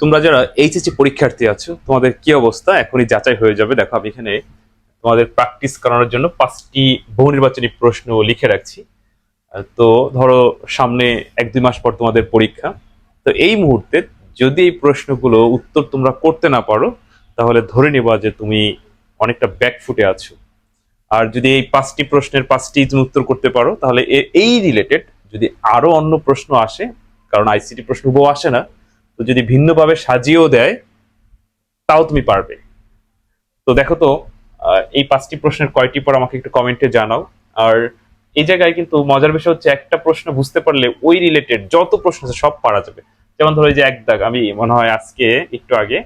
তোমরা যারা এইচএসসি পরীক্ষার্থী আছো, তোমাদের কি অবস্থা? এখনই যাচাই হয়ে যাবে। দেখো, আমি এখানে তোমাদের প্র্যাকটিস করানোর জন্য পাঁচটি বহু নির্বাচনী প্রশ্ন লিখে রাখছি। তো ধরো, সামনে এক দুই মাস পর তোমাদের পরীক্ষা। তো এই মুহূর্তে যদি এই প্রশ্নগুলো উত্তর তোমরা করতে না পারো, তাহলে ধরে নেবা যে তুমি অনেকটা ব্যাক ফুটে আছো। আর যদি এই পাঁচটি প্রশ্নের পাঁচটি তুমি উত্তর করতে পারো, তাহলে এই রিলেটেড যদি আরও অন্য প্রশ্ন আসে, কারণ আইসিটি প্রশ্ন বউ আসে না তো যদি ভিন্নভাবে সাজিয়েও দেয়, তাও তুমি পারবে। তো দেখো তো এই পাঁচটি প্রশ্নের কয়টি পর আমাকে একটু কমেন্টে জানাও। আর এই জায়গায় কিন্তু মজার বিষয় হচ্ছে একটা প্রশ্ন বুঝতে পারলে ওই রিলেটেড যত প্রশ্ন আছে সব পারা যাবে। যেমন ধরো এই যে এক দাগ, আমি মনে হয় আজকে একটু আগে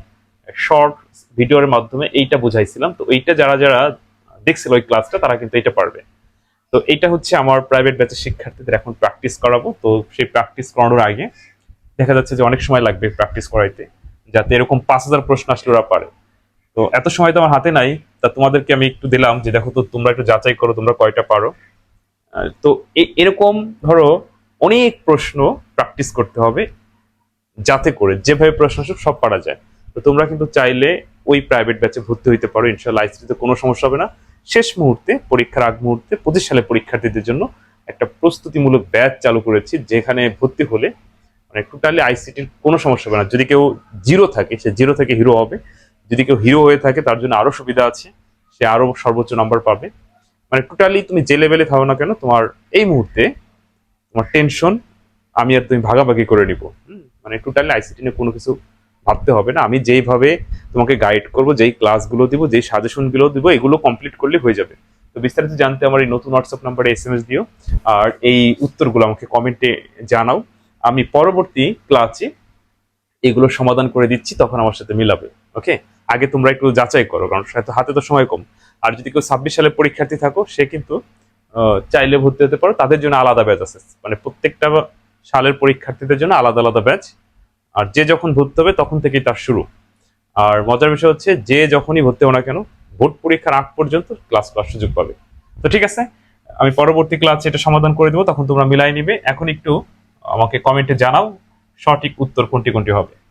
শর্ট ভিডিওর মাধ্যমে এইটা বুঝাইছিলাম। তো এইটা যারা যারা দেখছিল ওই ক্লাসটা তারা কিন্তু এটা পারবে। তো এটা হচ্ছে আমার প্রাইভেট ব্যাচের শিক্ষার্থীদের এখন প্র্যাকটিস করাবো। তো সেই প্র্যাকটিস করানোর আগে দেখা যাচ্ছে যে অনেক সময় লাগবে প্র্যাকটিস করাইতে, যাতে এরকম পাঁচ হাজার প্রশ্ন আসলে ওরা পারে। তো এত সময় তো আমার হাতে নাই, তা তোমাদেরকে আমি একটু দিলাম যে দেখো তো তোমরা একটু যাচাই করো, তোমরা কয়টা পারো। তো এরকম ধরো অনেক প্রশ্ন প্র্যাকটিস করতে হবে, যাতে করে যেভাবে প্রশ্ন আসুক সব পারা যায়। তো তোমরা কিন্তু চাইলে ওই প্রাইভেট ব্যাচে ভর্তি হইতে পারো, ইনশাল্লাহ আইসিটিতে কোনো সমস্যা হবে না। শেষ মুহূর্তে, পরীক্ষার আগ মুহূর্তে, পঁচিশ সালে পরীক্ষার্থীদের জন্য একটা প্রস্তুতিমূলক ব্যাচ চালু করেছি, যেখানে ভর্তি হলে মানে টোটালি আইসিটির কোনো সমস্যা হবে না। যদি কেউ জিরো থাকে, সে জিরো থেকে হিরো হবে। যদি কেউ হিরো হয়ে থাকে, তার জন্য আরও সুবিধা আছে। সে আরও সর্বোচ্চ নাম্বার পাবে। মানে টোটালি তুমি যে লেভেলে থাকো না কেন, তোমার এই মুহূর্তে তোমার টেনশন আমি আর তুমি ভাগাভাগি করে নিব। মানে টোটালি আইসিটি নিয়ে কোনো কিছু ভাবতে হবে না। আমি যেইভাবে তোমাকে গাইড করব, যেই ক্লাসগুলো দিব, যেই সাজেশনগুলো দিব, এগুলো কমপ্লিট করলে হয়ে যাবে। তো বিস্তারিত জানতে আমার এই নতুন হোয়াটসঅ্যাপ নাম্বারে এস এম এস দিও। আর এই উত্তরগুলো আমাকে কমেন্টে জানাও। আমি পরবর্তী ক্লাসে এগুলো সমাধান করে দিচ্ছি, তখন আমার সাথে মিলাবে ওকে আগে তোমরা একটু যাচাই করো, কারণ হাতে তো সময় কম। আর যদি কেউ ছাব্বিশ সালের পরীক্ষার্থী থাকো, সে কিন্তু চাইলে ভর্তি হতে পারো, তাদের জন্য আলাদা ব্যাচ আছে। মানে প্রত্যেকটা সালের পরীক্ষার্থীদের জন্য আলাদা আলাদা ব্যাচ আর যে যখন ভর্তি হবে, তখন থেকেই তার শুরু। আর মজার বিষয় হচ্ছে, যে যখনই ভর্তি হও না কেন, ভোট পরীক্ষার আগ পর্যন্ত ক্লাস করার সুযোগ পাবে। তো ঠিক আছে, আমি পরবর্তী ক্লাসে এটা সমাধান করে দেবো, তখন তোমরা মিলাই নিবে। এখন একটু আমাকে কমেন্টে জানাও সঠিক উত্তর কোনটি কোনটি হবে।